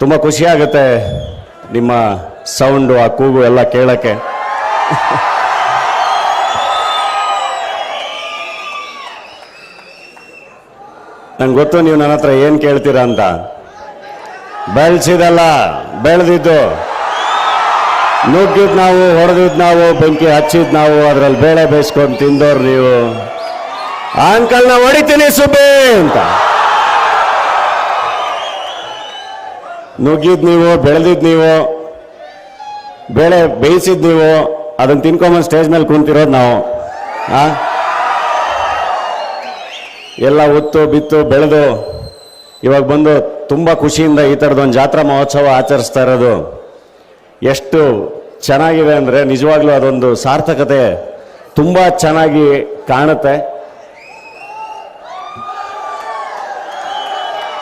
ತುಂಬ ಖುಷಿಯಾಗುತ್ತೆ ನಿಮ್ಮ ಸೌಂಡು, ಆ ಕೂಗು ಎಲ್ಲ ಕೇಳಕ್ಕೆ. ನಂಗೆ ಗೊತ್ತು ನೀವು ನನ್ನ ಹತ್ರ ಏನು ಕೇಳ್ತೀರಾ ಅಂತ. ಬೆಳೆಸಿದಲ್ಲ, ಬೆಳೆದಿದ್ದು. ನುಗ್ಗಿದ್ ನಾವು, ಹೊಡೆದಿದ್ ನಾವು, ಬೆಂಕಿ ಹಚ್ಚಿದ್ ನಾವು, ಅದ್ರಲ್ಲಿ ಬೇಳೆ ಬೇಯಿಸ್ಕೊಂಡು ತಿಂದೋರು ನೀವು. ಆಂಕಲ್ನ ಹೊಡಿತೀನಿ ಸುಬ್ಬಿ ಅಂತ. ನುಗ್ಗಿದ್ ನೀವು ಬೆಳೆದಿದ್ ನೀವು ಬೆಳೆ ಬೇಯಿಸಿದ್ ನೀವು ಅದನ್ನ ತಿನ್ಕೊಂಬಂದು ಸ್ಟೇಜ್ ಮೇಲೆ ಕುಂತಿರೋದು ನಾವು. ಆ? ಎಲ್ಲ ಉತ್ತು, ಬಿತ್ತು, ಬೆಳೆದು ಇವಾಗ ಬಂದು ತುಂಬ ಖುಷಿಯಿಂದ ಈ ಥರದೊಂದು ಜಾತ್ರಾ ಮಹೋತ್ಸವ ಆಚರಿಸ್ತಾ ಇರೋದು. ಎಷ್ಟು ಚೆನ್ನಾಗಿದೆ ಅಂದರೆ ನಿಜವಾಗ್ಲೂ ಅದೊಂದು ಸಾರ್ಥಕತೆ ತುಂಬ ಚೆನ್ನಾಗಿ ಕಾಣುತ್ತೆ.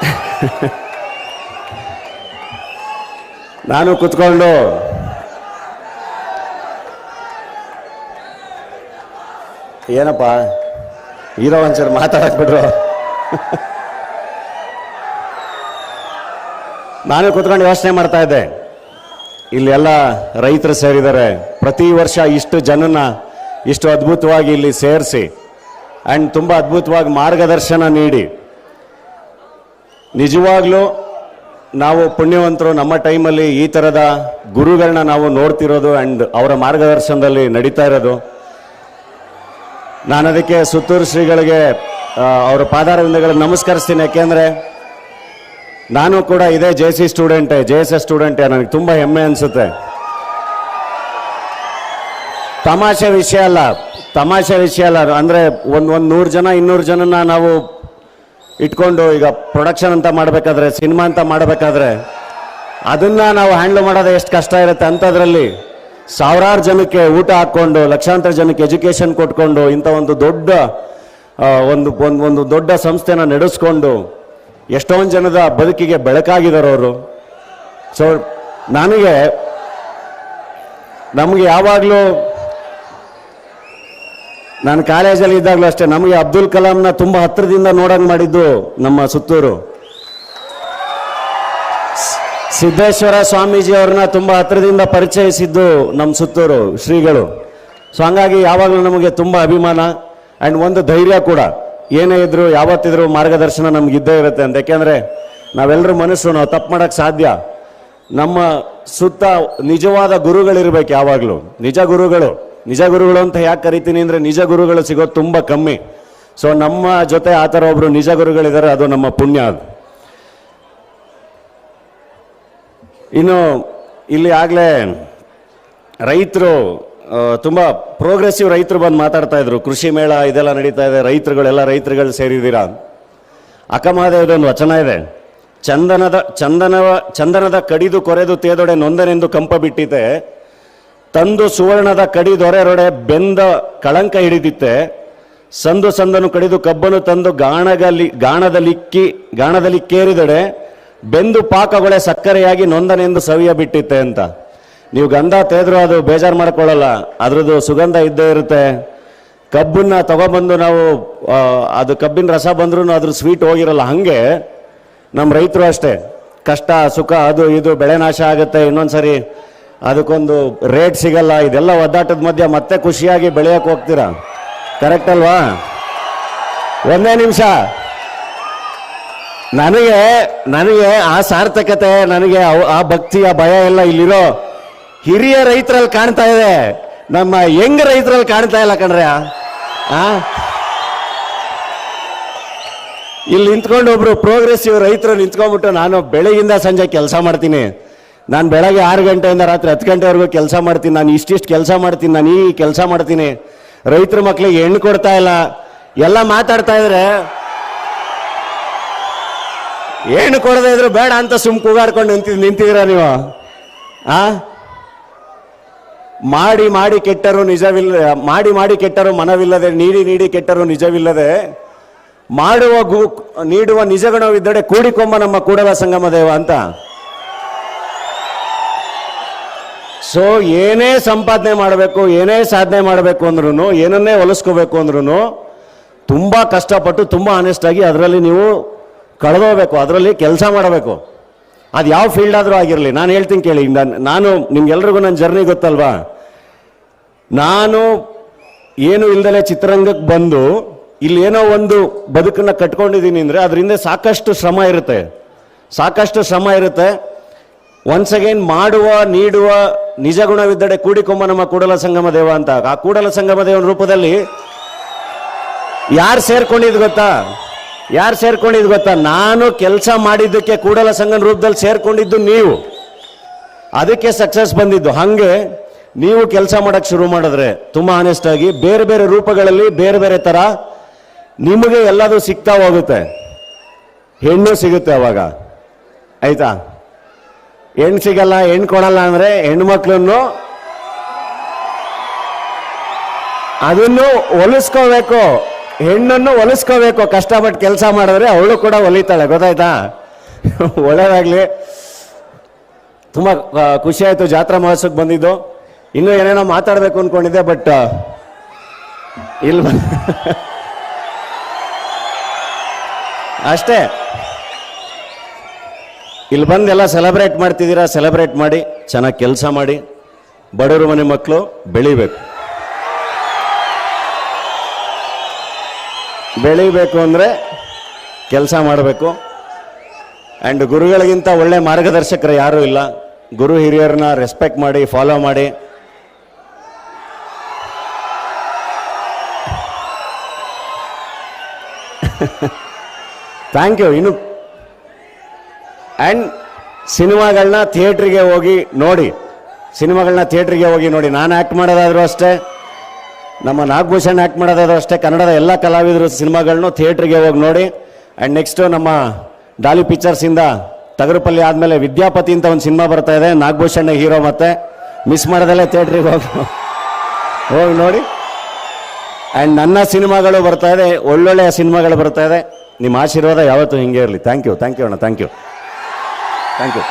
ನಾನು ಕುತ್ಕೊಂಡು. ಏನಪ್ಪ? ಹೀರೋ ಒಂಚೂರು ಮಾತಾಡಕ್ ಬಿಡ್ರು ನಾನು ಕುತ್ಕೊಂಡು ಯೋಚನೆ ಮಾಡ್ತಾ ಇದ್ದೆ. ಇಲ್ಲಿ ಎಲ್ಲ ರೈತರು ಸೇರಿದ್ದಾರೆ. ಪ್ರತಿ ವರ್ಷ ಇಷ್ಟು ಜನನ ಇಷ್ಟು ಅದ್ಭುತವಾಗಿ ಇಲ್ಲಿ ಸೇರಿಸಿ ಆ್ಯಂಡ್ ತುಂಬ ಅದ್ಭುತವಾಗಿ ಮಾರ್ಗದರ್ಶನ ನೀಡಿ. ನಿಜವಾಗ್ಲೂ ನಾವು ಪುಣ್ಯವಂತರು ನಮ್ಮ ಟೈಮಲ್ಲಿ ಈ ಥರದ ಗುರುಗಳನ್ನ ನಾವು ನೋಡ್ತಿರೋದು ಆ್ಯಂಡ್ ಅವರ ಮಾರ್ಗದರ್ಶನದಲ್ಲಿ ನಡೀತಾ ಇರೋದು. ನಾನು ಅದಕ್ಕೆ ಸುತ್ತೂರು ಶ್ರೀಗಳಿಗೆ ಅವರ ಪಾದಾರವಿಂದಗಳನ್ನು ನಮಸ್ಕರಿಸ್ತೀನಿ. ಯಾಕೆಂದರೆ ನಾನು ಕೂಡ ಇದೇ ಜೆ ಸಿ ಸ್ಟೂಡೆಂಟೆ ಜೆ ಎಸ್ ಎಸ್ ಸ್ಟೂಡೆಂಟೇ ನನಗೆ ತುಂಬ ಹೆಮ್ಮೆ ಅನಿಸುತ್ತೆ. ತಮಾಷೆ ವಿಷಯ ಅಲ್ಲ, ತಮಾಷೆ ವಿಷಯ ಅಲ್ಲ. ಅಂದರೆ ಒಂದು ಒಂದು ನೂರು ಜನ, ಇನ್ನೂರು ಜನನ ನಾವು ಇಟ್ಕೊಂಡು ಈಗ ಪ್ರೊಡಕ್ಷನ್ ಅಂತ ಮಾಡಬೇಕಾದ್ರೆ ಸಿನಿಮಾ ಅಂತ ಮಾಡಬೇಕಾದ್ರೆ, ಅದನ್ನ ನಾವು ಹ್ಯಾಂಡ್ಲ್ ಮಾಡೋದು ಎಷ್ಟು ಕಷ್ಟ ಇರುತ್ತೆ ಅಂಥದ್ರಲ್ಲಿ ಸಾವಿರಾರು ಜನಕ್ಕೆ ಊಟ ಹಾಕ್ಕೊಂಡು, ಲಕ್ಷಾಂತರ ಜನಕ್ಕೆ ಎಜುಕೇಶನ್ ಕೊಟ್ಕೊಂಡು ಇಂಥ ಒಂದು ದೊಡ್ಡ ಒಂದು ಒಂದು ಒಂದು ದೊಡ್ಡ ಸಂಸ್ಥೆನ ನಡೆಸ್ಕೊಂಡು ಎಷ್ಟೊಂದು ಜನದ ಬದುಕಿಗೆ ಬೆಳಕಾಗಿದ್ದಾರೆ ಅವರು. ಸೊ ನನಗೆ ನಮಗೆ ಯಾವಾಗಲೂ ನಾನು ಕಾಲೇಜಲ್ಲಿ ಇದ್ದಾಗಲೂ ಅಷ್ಟೇ, ನಮಗೆ ಅಬ್ದುಲ್ ಕಲಾಂನ ತುಂಬ ಹತ್ತಿರದಿಂದ ನೋಡಂಗೆ ಮಾಡಿದ್ದು ನಮ್ಮ ಸುತ್ತೂರು. ಸಿದ್ದೇಶ್ವರ ಸ್ವಾಮೀಜಿ ಅವ್ರನ್ನ ತುಂಬ ಹತ್ತಿರದಿಂದ ಪರಿಚಯಿಸಿದ್ದು ನಮ್ಮ ಸುತ್ತೂರು ಶ್ರೀಗಳು. ಸೊ ಹಂಗಾಗಿ ಯಾವಾಗಲೂ ನಮಗೆ ತುಂಬ ಅಭಿಮಾನ ಆ್ಯಂಡ್ ಒಂದು ಧೈರ್ಯ ಕೂಡ. ಏನೇ ಇದ್ರು, ಯಾವತ್ತಿದ್ರು ಮಾರ್ಗದರ್ಶನ ನಮಗಿದ್ದೇ ಇರುತ್ತೆ ಅಂತ. ಯಾಕೆಂದರೆ ನಾವೆಲ್ಲರೂ ಮನಸ್ಸು ನಾವು ತಪ್ಪು ಮಾಡೋಕ್ಕೆ ಸಾಧ್ಯ. ನಮ್ಮ ಸುತ್ತ ನಿಜವಾದ ಗುರುಗಳಿರಬೇಕು ಯಾವಾಗಲೂ. ನಿಜ ಗುರುಗಳು. ನಿಜ ಗುರುಗಳು ಅಂತ ಯಾಕೆ ಕರಿತೀನಿ ಅಂದರೆ ನಿಜ ಗುರುಗಳು ಸಿಗೋದು ತುಂಬ ಕಮ್ಮಿ. ಸೊ ನಮ್ಮ ಜೊತೆ ಆ ಥರ ಒಬ್ಬರು ನಿಜ ಗುರುಗಳಿದ್ದಾರೆ ಅದು ನಮ್ಮ ಪುಣ್ಯ ಅದು. ಇನ್ನು, ಇಲ್ಲಿ ಆಗಲೇ ರೈತರು ತುಂಬ ಪ್ರೋಗ್ರೆಸಿವ್ ರೈತರು ಬಂದು ಮಾತಾಡ್ತಾ ಇದ್ರು. ಕೃಷಿ ಮೇಳ ಇದೆಲ್ಲ ನಡೀತಾ ಇದೆ, ರೈತರುಗಳೆಲ್ಲ ರೈತರುಗಳು ಸೇರಿದ್ದೀರಾ? ಅಕ್ಕಮಹಾದೇವದೊಂದು ವಚನ ಇದೆ. ಚಂದನದ, ಚಂದನವ, ಚಂದನದ ಕಡಿದು ಕೊರೆದು ತೇದೊಡೆ ನೊಂದನೆಂದು ಕಂಪ ಬಿಟ್ಟಿತೆ ತಂದು ಸುವರ್ಣದ ಕಡಿ ದೊರೆರೊಡೆ ಬೆಂದ ಕಳಂಕ ಹಿಡಿದಿತ್ತೆ. ಸಂದು ಸಂದನು ಕಡಿದು ಕಬ್ಬನು ತಂದು ಗಾಣಗಲಿ, ಗಾಣದಲಿಕ್ಕಿ, ಗಾಣದಲಿಕ್ಕೇರಿದಡೆ ಬೆಂದು ಪಾಕಗೊಳೆ ಸಕ್ಕರೆಯಾಗಿ ನೊಂದನೆಂದು ಸವಿಯ ಬಿಟ್ಟಿತ್ತೆ ಅಂತ. ನೀವು ಗಂಧ ತೆಗೆದ್ರು ಅದು ಬೇಜಾರು ಮಾಡ್ಕೊಳ್ಳಲ್ಲ, ಅದ್ರದ್ದು ಸುಗಂಧ ಇದ್ದೇ ಇರುತ್ತೆ. ಕಬ್ಬನ್ನ ತಗೊಬಂದು ನಾವು ಅದು ಕಬ್ಬಿನ ರಸ ಬಂದ್ರೂ ಅದ್ರ ಸ್ವೀಟ್ ಹೋಗಿರಲ್ಲ, ಹಾಗೆ ನಮ್ಮ ರೈತರು ಅಷ್ಟೇ. ಕಷ್ಟ, ಸುಖ, ಅದು ಇದು, ಬೆಳೆ ನಾಶ ಆಗುತ್ತೆ ಇನ್ನೊಂದ್ಸರಿ. ಅದಕ್ಕೊಂದು ರೇಟ್ ಸಿಗಲ್ಲ, ಇದೆಲ್ಲ ಒದ್ದಾಟದ ಮಧ್ಯೆ ಮತ್ತೆ ಖುಷಿಯಾಗಿ ಬೆಳೆಯಕ್ಕೆ ಹೋಗ್ತೀರಾ? ಕರೆಕ್ಟ್ ಅಲ್ವಾ? ಒಂದೇ ನಿಮಿಷ. ನನಗೆ ನನಗೆ ಆ ಸಾರ್ಥಕತೆ, ನನಗೆ ಆ ಭಕ್ತಿಯ ಭಯ ಎಲ್ಲ ಇಲ್ಲಿರೋ ಹಿರಿಯ ರೈತರಲ್ಲಿ ಕಾಣ್ತಾ ಇದೆ. ನಮ್ಮ ಯಂಗ್ ರೈತರಲ್ಲಿ ಕಾಣ್ತಾ ಇಲ್ಲ ಕಣ್ರೆ. ಆ? ಇಲ್ಲಿ ನಿಂತ್ಕೊಂಡು ಒಬ್ರು ಪ್ರೋಗ್ರೆಸಿವ್ ರೈತರು ನಿಂತ್ಕೊಂಡ್ಬಿಟ್ಟು ನಾನು ಬೆಳಗಿಂದ ಸಂಜೆ ಕೆಲಸ ಮಾಡ್ತೀನಿ. ನಾನು ಬೆಳಗ್ಗೆ ಆರು ಗಂಟೆಯಿಂದ ರಾತ್ರಿ ಹತ್ತು ಗಂಟೆವರೆಗೂ ಕೆಲಸ ಮಾಡ್ತೀನಿ, ನಾನು ಇಷ್ಟಿಷ್ಟು ಕೆಲಸ ಮಾಡ್ತೀನಿ, ನಾನು ಈ ಕೆಲಸ ಮಾಡ್ತೀನಿ. ರೈತರ ಮಕ್ಕಳಿಗೆ ಹೆಣ್ಣು ಕೊಡ್ತಾ ಇಲ್ಲ. ಎಲ್ಲ ಮಾತಾಡ್ತಾ ಇದ್ರೆ ಏನು ಕೊಡದೇ ಇದ್ರು ಬೇಡ ಅಂತ ಸುಮ್ ಕೂಗಾಡ್ಕೊಂಡು ನಿಂತಿ, ನಿಂತಿದ್ದೀರಾ ನೀವು? ಆ? ಮಾಡಿ ಮಾಡಿ ಕೆಟ್ಟರು ನಿಜವಿಲ್ಲ, ಮಾಡಿ ಮಾಡಿ ಕೆಟ್ಟರು ಮನವಿಲ್ಲದೆ, ನೀಡಿ ನೀಡಿ ಕೆಟ್ಟರು ನಿಜವಿಲ್ಲದೆ, ಮಾಡುವ ಗು, ನೀಡುವ ನಿಜಗಣವಿದ್ದರೆ ಕೂಡಿಕೊಂಬ ನಮ್ಮ ಕೂಡಲ ಸಂಗಮ ದೇವ ಅಂತ. ಸೊ ಏನೇ ಸಂಪಾದನೆ ಮಾಡಬೇಕು, ಏನೇ ಸಾಧನೆ ಮಾಡಬೇಕು ಅಂದ್ರೂ ಏನನ್ನೇ ಹೊಲಿಸ್ಕೋಬೇಕು ಅಂದ್ರೂ ತುಂಬ ಕಷ್ಟಪಟ್ಟು, ತುಂಬ ಆನೆಸ್ಟ್ ಆಗಿ ಅದರಲ್ಲಿ ನೀವು ಕಳೆದೋಗ್ಬೇಕು, ಅದರಲ್ಲಿ ಕೆಲಸ ಮಾಡಬೇಕು. ಅದು ಯಾವ ಫೀಲ್ಡ್ ಆದರೂ ಆಗಿರಲಿ. ನಾನು ಹೇಳ್ತೀನಿ ಕೇಳಿ ನಾನ್- ನಾನು, ನಿಮ್ಗೆಲ್ರಿಗೂ ನನ್ನ ಜರ್ನಿ ಗೊತ್ತಲ್ವಾ? ನಾನು ಏನು ಇಲ್ದಲೆ ಚಿತ್ರರಂಗಕ್ಕೆ ಬಂದು, ಇಲ್ಲಿ ಏನೋ ಒಂದು ಬದುಕನ್ನ ಕಟ್ಕೊಂಡಿದ್ದೀನಿ ಅಂದರೆ, ಅದರಿಂದ ಸಾಕಷ್ಟು ಶ್ರಮ ಇರುತ್ತೆ. ಸಾಕಷ್ಟು ಶ್ರಮ ಇರುತ್ತೆ. ಒನ್ಸ್ ಅಗೇನ್ ಮಾಡುವ, ನೀಡುವ ನಿಜ ಗುಣವಿದ್ದಡೆ ಕೂಡಿಕೊಂಬ ನಮ್ಮ ಕೂಡಲ ಸಂಗಮ ದೇವ ಅಂತ. ಆ ಕೂಡಲ ಸಂಗಮ ದೇವನ ರೂಪದಲ್ಲಿ ಯಾರು ಸೇರ್ಕೊಂಡಿದ್ ಗೊತ್ತಾ? ಯಾರು ಸೇರ್ಕೊಂಡಿದ್ ಗೊತ್ತಾ? ನಾನು ಕೆಲಸ ಮಾಡಿದ್ದಕ್ಕೆ ಕೂಡಲ ಸಂಗನ ರೂಪದಲ್ಲಿ ಸೇರ್ಕೊಂಡಿದ್ದು ನೀವು. ಅದಕ್ಕೆ ಸಕ್ಸಸ್ ಬಂದಿದ್ದು. ಹಾಗೆ ನೀವು ಕೆಲಸ ಮಾಡಕ್ ಶುರು ಮಾಡಿದ್ರೆ ತುಂಬಾ ಆನೆಸ್ಟ್ ಆಗಿ ಬೇರೆ ಬೇರೆ ರೂಪಗಳಲ್ಲಿ ಬೇರೆ ಬೇರೆ ತರ ನಿಮಗೆ ಎಲ್ಲದೂ ಸಿಗ್ತಾ ಹೋಗುತ್ತೆ. ಹೆಣ್ಣು ಸಿಗುತ್ತೆ ಅವಾಗ. ಆಯ್ತಾ? ಹೆಣ್ಣು ಸಿಗಲ್ಲ ಹೆಣ್ಣು ಕೊಡಲ್ಲ ಅಂದ್ರೆ ಹೆಣ್ಮಕ್ಳನ್ನು ಅದನ್ನು ಹೊಲಿಸ್ಕೋಬೇಕು ಹೆಣ್ಣನ್ನು ಹೊಲಿಸ್ಕೋಬೇಕು ಕಷ್ಟಪಟ್ಟು ಕೆಲಸ ಮಾಡಿದ್ರೆ ಅವಳು ಕೂಡ ಹೊಲಿತಾಳೆ ಗೊತ್ತಾಯ್ತಾ? ಒಳ್ಳೇದಾಗ್ಲಿ. ತುಂಬ ಖುಷಿ ಆಯಿತು ಜಾತ್ರಾ ಮಹೋತ್ಸವಕ್ಕೆ ಬಂದಿದ್ದು. ಇನ್ನೂ ಏನೇನೋ ಮಾತಾಡಬೇಕು ಅಂದ್ಕೊಂಡಿದ್ದೆ ಬಟ್ ಇಲ್ಲ ಅಷ್ಟೇ. ಇಲ್ಲಿ ಬಂದು ಎಲ್ಲ ಸೆಲೆಬ್ರೇಟ್ ಮಾಡ್ತಿದ್ದೀರಾ ಸೆಲೆಬ್ರೇಟ್ ಮಾಡಿ, ಚೆನ್ನಾಗಿ ಕೆಲಸ ಮಾಡಿ. ಬಡವರು ಮನೆ ಮಕ್ಕಳು ಬೆಳಿಬೇಕು. ಬೆಳಿಬೇಕು ಅಂದರೆ ಕೆಲಸ ಮಾಡಬೇಕು. ಆ್ಯಂಡ್ ಗುರುಗಳಿಗಿಂತ ಒಳ್ಳೆ ಮಾರ್ಗದರ್ಶಕರು ಯಾರೂ ಇಲ್ಲ. ಗುರು ಹಿರಿಯರನ್ನ ರೆಸ್ಪೆಕ್ಟ್ ಮಾಡಿ ಫಾಲೋ ಮಾಡಿ. ಥ್ಯಾಂಕ್ ಯು ಇನ್ನು ಆ್ಯಂಡ್ ಸಿನಿಮಾಗಳನ್ನ ಥಿಯೇಟ್ರಿಗೆ ಹೋಗಿ ನೋಡಿ ಸಿನಿಮಾಗಳನ್ನ ಥಿಯೇಟ್ರಿಗೆ ಹೋಗಿ ನೋಡಿ. ನಾನು ಆ್ಯಕ್ಟ್ ಮಾಡೋದಾದರೂ ಅಷ್ಟೇ, ನಮ್ಮ ನಾಗಭೂಷಣ್ ಆ್ಯಕ್ಟ್ ಮಾಡೋದಾದರೂ ಅಷ್ಟೇ, ಕನ್ನಡದ ಎಲ್ಲ ಕಲಾವಿದರು ಸಿನಿಮಾಗಳನ್ನು ಥಿಯೇಟ್ರಿಗೆ ಹೋಗಿ ನೋಡಿ. ಆ್ಯಂಡ್ ನೆಕ್ಸ್ಟು ನಮ್ಮ ಡಾಲಿ ಪಿಕ್ಚರ್ಸಿಂದ ತಗರುಪಲ್ಲಿ ಆದಮೇಲೆ ವಿದ್ಯಾಪತಿ ಅಂತ ಒಂದು ಸಿನಿಮಾ ಬರ್ತಾ ಇದೆ, ನಾಗಭೂಷಣ್ ಹೀರೋ ಮತ್ತೆ. ಮಿಸ್ ಮಾಡೋದಲ್ಲೇ ಥಿಯೇಟ್ರಿಗೆ ಹೋಗಿ ಹೋಗಿ ನೋಡಿ. ಆ್ಯಂಡ್ ನನ್ನ ಸಿನಿಮಾಗಳು ಬರ್ತಾ ಇದೆ, ಒಳ್ಳೊಳ್ಳೆಯ ಸಿನಿಮಾಗಳು ಬರ್ತಾ ಇದೆ. ನಿಮ್ಮ ಆಶೀರ್ವಾದ ಯಾವತ್ತೂ ಹಿಂಗೆ ಇರಲಿ. ಥ್ಯಾಂಕ್ ಯು ಥ್ಯಾಂಕ್ ಯು ಅಣ್ಣ ಥ್ಯಾಂಕ್ ಯು ಥ್ಯಾಂಕ್ ಯು